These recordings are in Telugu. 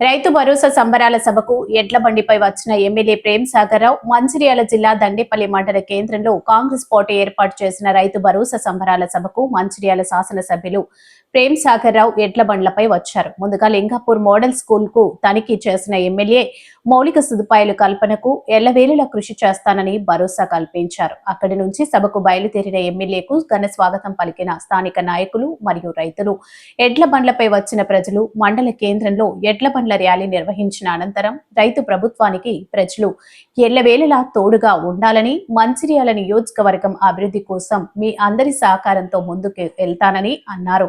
రైతు భరోసా సంబరాల సభకు ఎడ్ల బండిపై వచ్చిన ఎమ్మెల్యే ప్రేమ్ సాగర్ రావు మంచిర్యాల జిల్లా దండేపల్లి మండల కేంద్రంలో కాంగ్రెస్ పార్టీ ఏర్పాటు చేసిన రైతు భరోసా సంబరాల సభకు మంచిర్యాల శాసనసభ్యులు ప్రేమ్ సాగర్ రావు ఎడ్ల బండ్లపై వచ్చారు. ముందుగా లింగాపూర్ మోడల్ స్కూల్కు తనిఖీ చేసిన ఎమ్మెల్యే మౌలిక సదుపాయాల కల్పనకు ఎల్లవేళలా కృషి చేస్తానని భరోసా కల్పించారు. అక్కడి నుంచి సభకు బయలుదేరిన ఎమ్మెల్యేకు ఘన స్వాగతం పలికిన స్థానిక నాయకులు మరియు రైతులు. ఎడ్ల బండ్లపై వచ్చిన ప్రజలు మండల కేంద్రంలో ఎడ్ల బండ్ల ర్యాలీ నిర్వహించిన అనంతరం రైతు ప్రభుత్వానికి ప్రజలు ఎల్లవేళలా తోడుగా ఉండాలని మంచిర్యాల నియోజకవర్గం అభివృద్ధి కోసం మీ అందరి సహకారంతో ముందుకు వెళ్తానని అన్నారు.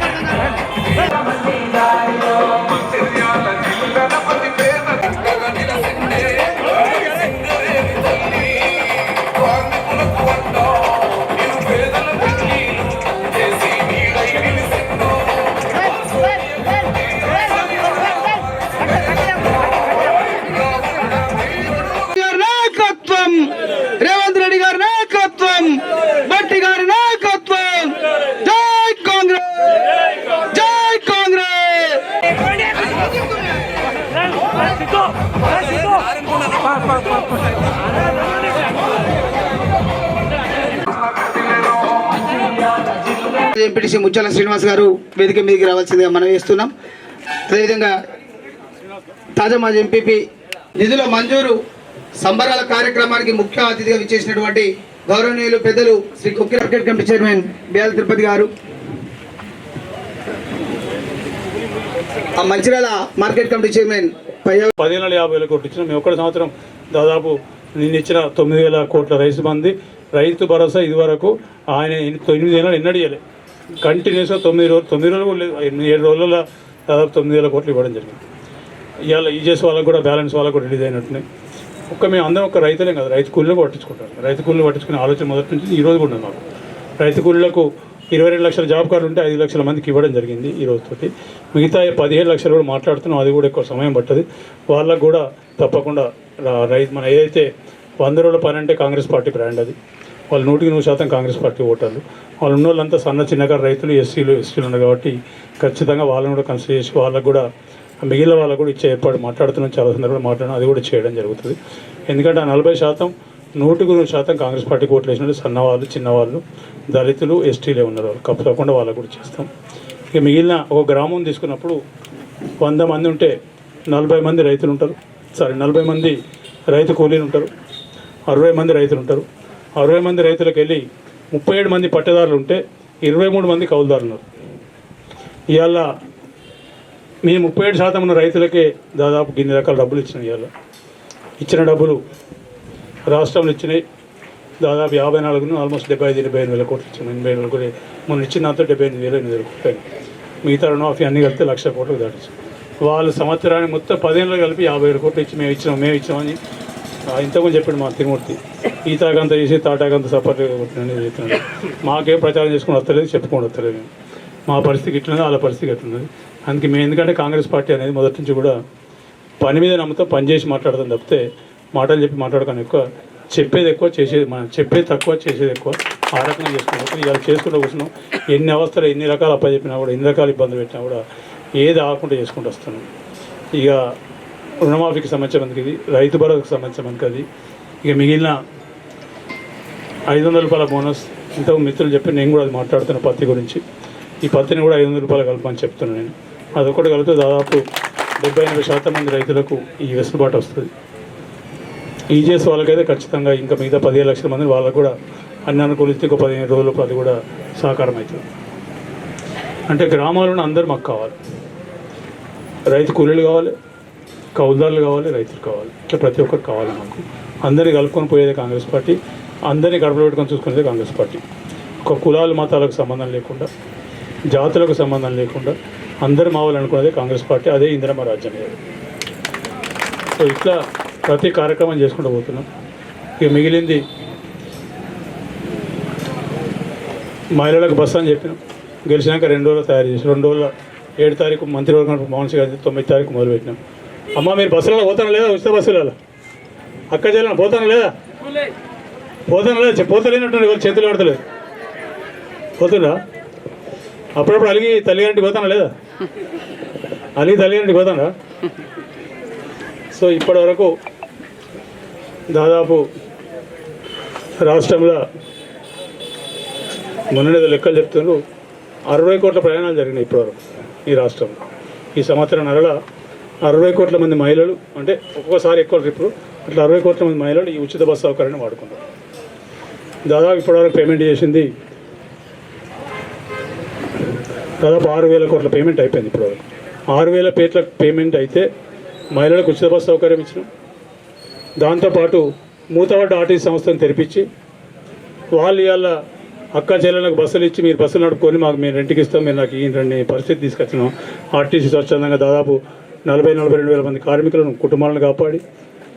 గారి ఎంపీటీసీ ముచ్చాల శ్రీనివాస్ గారు వేదిక మీదకి రావాల్సిందిగా మనం వేస్తున్నాం అదేవిధంగా తాజా మాజీ ఎంపీపీ నిధుల మంజూరు సంబరాల కార్యక్రమానికి ముఖ్య అతిథిగా విచ్చేసినటువంటి గౌరవనీయులు పెద్దలు శ్రీ కుక్కి మార్కెట్ కమిటీ చైర్మన్ బిఆల్ తిరుపతి గారు. ఆ మంచిర్యాల మార్కెట్ కమిటీ చైర్మన్ పదిహేను యాభై వేల కోట్లు ఇచ్చిన. మేము ఒక్కటి సంవత్సరం దాదాపు నిన్న ఇచ్చిన తొమ్మిది వేల కోట్ల రైతు మంది రైతు భరోసా ఇదివరకు ఆయన తొమ్మిది వేల ఎన్నడియలే కంటిన్యూస్గా తొమ్మిది రోజులు తొమ్మిది రోజులు కూడా లేదు. ఏడు రోజుల దాదాపు తొమ్మిది వేల కోట్లు ఇవ్వడం జరిగింది. ఇవాళ ఈజెస్ వాళ్ళకు కూడా బ్యాలెన్స్ వాళ్ళకు కూడా రిలీజ్ అయినట్టున్నాయి. ఒక్క మేము అందరం ఒక రైతులే కదా. రైతు కూలీలు పట్టించుకుంటారు. రైతు కూలీలు పట్టించుకునే ఆలోచన మొదటి నుంచి ఈ రోజు కూడా ఉంది మాకు. రైతు కూలీలకు ఇరవై రెండు లక్షల జాబ్ కార్డు ఉంటే ఐదు లక్షల మందికి ఇవ్వడం జరిగింది ఈ రోజుతోటి. మిగతా పదిహేను లక్షలు కూడా మాట్లాడుతున్నాం అది కూడా ఎక్కువ సమయం పట్టదు. వాళ్ళకు కూడా తప్పకుండా రైతు మన ఏదైతే వంద రోజుల పని అంటే కాంగ్రెస్ పార్టీ బ్రాండ్ అది. వాళ్ళు నూటికి నూరు శాతం కాంగ్రెస్ పార్టీ ఓటర్లు. వాళ్ళు ఉన్న వాళ్ళంతా సన్న చిన్నకారు రైతులు ఎస్సీలు ఎస్టీలు ఉన్నారు కాబట్టి ఖచ్చితంగా వాళ్ళని కూడా కన్సిడర్ చేసి వాళ్ళకు కూడా మిగిలిన వాళ్ళకు కూడా ఇచ్చే ఏర్పాటు మాట్లాడుతున్నాం. చాలా సందర్భంలో మాట్లాడడం అది కూడా చేయడం జరుగుతుంది. ఎందుకంటే ఆ నలభై శాతం నూటికి నూరు శాతం కాంగ్రెస్ పార్టీకి ఓట్లు వేసినట్టు సన్నవాళ్ళు చిన్నవాళ్ళు దళితులు ఎస్టీలే ఉన్నారు. వాళ్ళు కప్పు తప్పకుండా వాళ్ళకు కూడా చేస్తాం. ఇక మిగిలిన ఒక గ్రామం తీసుకున్నప్పుడు వంద మంది ఉంటే నలభై మంది రైతులు ఉంటారు. సారీ నలభై మంది రైతు కూలీలు ఉంటారు. అరవై మంది రైతులు ఉంటారు. అరవై మంది రైతులకు వెళ్ళి ముప్పై ఏడు మంది పట్టదారులు ఉంటే ఇరవై మూడు మంది కౌలుదారులు ఉన్నారు. ఇవాళ మీ ముప్పై ఏడు శాతం ఉన్న రైతులకే దాదాపు ఇన్ని రకాల డబ్బులు ఇచ్చినాయి ఇవాళ. ఇచ్చిన డబ్బులు రాష్ట్రంలో ఇచ్చినాయి దాదాపు యాభై నాలుగు ఆల్మోస్ట్ డెబ్బై ఐదు ఎనభై ఎనిమిది వేల కోట్లు ఇచ్చిన ఎనభై వేల కోట్లు. మొన్న ఇచ్చిన దాంతో డెబ్బై ఎనిమిది వేల ఎనిమిది వేల కోట్లు మిగతా రుణమాఫీ అన్ని కలిపితే లక్ష కోట్లకు దాటించు. వాళ్ళు సంవత్సరానికి మొత్తం పదేళ్ళు కలిపి యాభై వేల కోట్లు ఇచ్చి మేము ఇచ్చినాం మేము ఇచ్చామని ఆ, ఇంతకుముందు చెప్పాడు మా తిరుమూర్తి. ఈతాకంత చేసి తాటాకంత సపోర్ట్ కొట్టినని చెప్తున్నాడు మాకేం ప్రచారం చేసుకుని వస్తలేదు చెప్పుకొని వస్తలేదు మేము. మా పరిస్థితి ఇట్లున్నది వాళ్ళ పరిస్థితి ఎట్లున్నది అందుకే మేము ఎందుకంటే కాంగ్రెస్ పార్టీ అనేది మొదటి నుంచి కూడా పని మీద నమ్ముతా పని చేసి మాట్లాడతాం తప్పితే మాటలు చెప్పి మాట్లాడకాను ఎక్కువ. చెప్పేది ఎక్కువ చేసేది మనం చెప్పేది తక్కువ చేసేది ఎక్కువ. ఆ రకంగా చేసుకుంటాం ఇవాళ చేసుకుంటూ కూర్చున్నాం. ఎన్ని అవస్థలు ఎన్ని రకాల అప్పచెప్పినా కూడా ఎన్ని రకాల ఇబ్బందులు పెట్టినా కూడా ఏది ఆగకుండా చేసుకుంటూ వస్తున్నాం. ఇక రుణమాఫీకి సంబంధించినందుకు ఇది రైతు భరోసాకు సంబంధించినందుకు అది. ఇక మిగిలిన ఐదు వందల రూపాయల బోనస్. ఇంతకు మిత్రులు చెప్పి నేను కూడా అది మాట్లాడుతున్న పత్తి గురించి. ఈ పత్తిని కూడా ఐదు వందల రూపాయలు కలపని చెప్తున్నాను నేను. అదొకటి కలిపితే దాదాపు డెబ్బై ఎనభై శాతం మంది రైతులకు ఈ వెసులుబాటు వస్తుంది. ఈజీఎస్ వాళ్ళకైతే ఖచ్చితంగా ఇంకా మిగతా పదిహేను లక్షల మంది వాళ్ళకు కూడా అన్ని అనుకూలిస్తే ఇంకో పదిహేను రోజులకు అది కూడా సహకారం అవుతుంది. అంటే గ్రామాలను అందరూ మాకు కావాలి. రైతు కూలీలు కావాలి కౌలుదారులు కావాలి రైతులు కావాలి. ఇట్లా ప్రతి ఒక్కరు కావాలి మాకు. అందరినీ కలుపుకొని పోయేది కాంగ్రెస్ పార్టీ అందరినీ గడపలు పెట్టుకొని చూసుకునేది కాంగ్రెస్ పార్టీ. ఒక కులాల మతాలకు సంబంధం లేకుండా జాతులకు సంబంధం లేకుండా అందరూ మావాలనుకునేది కాంగ్రెస్ పార్టీ అదే ఇందిరమ్మ రాజ్యం. సో ఇట్లా ప్రతి కార్యక్రమం చేసుకుంటూ పోతున్నాం. ఇక మిగిలింది మహిళలకు బస్సు అని చెప్పినాం. గెలిచినాక రెండు రోజులు తయారు చేసి రెండు రోజుల ఏడు తారీఖు మంత్రివర్గం మౌన్సి గారి తొమ్మిది తారీఖు మొదలుపెట్టినాం. అమ్మ మీరు బస్సులలో పోతారా లేదా? ఉచిత బస్సులలో? అక్క చెల్లెన పోతాను లేదా? పోతాను లేదా? పోతలేనట్టు ఎవరు చేతులు పడతలేదు పోతుందా అప్పుడప్పుడు అలిగి తల్లిగారింటికి పోతానా లేదా? అలిగి తల్లిగారింటికి పోతానా సో ఇప్పటి వరకు దాదాపు రాష్ట్రంలో మొన్ననేదో లెక్కలు చెప్తున్నారు అరవై కోట్ల ప్రయాణాలు జరిగినాయి ఇప్పటివరకు ఈ రాష్ట్రంలో. ఈ సంవత్సరం నెలల అరవై కోట్ల మంది మహిళలు అంటే ఒక్కొక్కసారి ఎక్కువ ట్రిప్పులు అట్లా అరవై కోట్ల మంది మహిళలు ఈ ఉచిత బస్సు సౌకర్యాన్ని వాడుకున్నారు దాదాపు ఇప్పటివరకు పేమెంట్ చేసింది దాదాపు ఆరు వేల కోట్ల పేమెంట్ అయిపోయింది ఇప్పటివరకు. ఆరు వేల పేట్ల పేమెంట్ అయితే మహిళలకు ఉచిత బస్సు సౌకర్యం ఇచ్చినాం. దాంతోపాటు మూతవాడ ఆర్టీసీ సంస్థను తెరిపించి వాళ్ళు ఇవాళ అక్క చెల్లెలకు బస్సులు ఇచ్చి మీరు బస్సులు నడుపుకొని మాకు మేము రెంట్కి ఇస్తాం మీరు నాకు ఈ పరిస్థితి తీసుకొచ్చినాం. ఆర్టీసీ స్వచ్ఛందంగా దాదాపు నలభై నలభై రెండు వేల మంది కార్మికులను కుటుంబాలను కాపాడి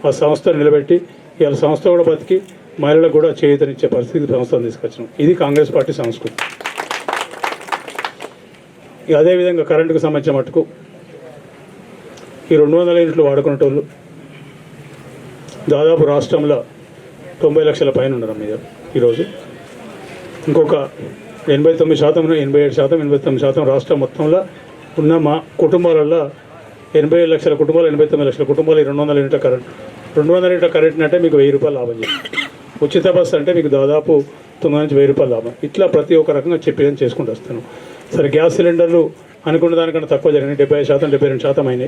ఆ సంస్థను నిలబెట్టి ఇవాళ సంస్థ కూడా బతికి మహిళలకు కూడా చేయూతనిచ్చే పరిస్థితి సంస్థను తీసుకొచ్చినాం. ఇది కాంగ్రెస్ పార్టీ సంస్కృతి. ఇక అదేవిధంగా కరెంటుకు సంబంధించిన మటుకు ఈ రెండు వందల యూనిట్లు వాడుకునేటోళ్ళు దాదాపు రాష్ట్రంలో తొంభై లక్షల పైన ఉన్నారు మీద ఈరోజు. ఇంకొక ఎనభై తొమ్మిది శాతం ఎనభై ఏడు శాతం ఎనభై తొమ్మిది శాతం రాష్ట్రం మొత్తంలో ఉన్న మా కుటుంబాలలో ఎనభై ఏడు లక్షల కుటుంబాలు ఎనభై తొమ్మిది లక్షల కుటుంబాలు రెండు వందల యూనిట్ల కరెంట్. రెండు వందల యూనిట్ల కరెంట్ అంటే మీకు వెయ్యి రూపాయలు లాభం చేస్తుంది. ఉచిత బస్సు అంటే మీకు దాదాపు తొమ్మిది నుంచి వెయ్యి రూపాయలు లాభం. ఇట్లా ప్రతి ఒక్క రకంగా చెప్పి చేసుకుంటూ వస్తాను. సరే గ్యాస్ సిలిండర్లు అనుకున్న దానికన్నా తక్కువ జరిగినాయి. డెబ్బై శాతం డెబ్బై రెండు శాతం అయినాయి.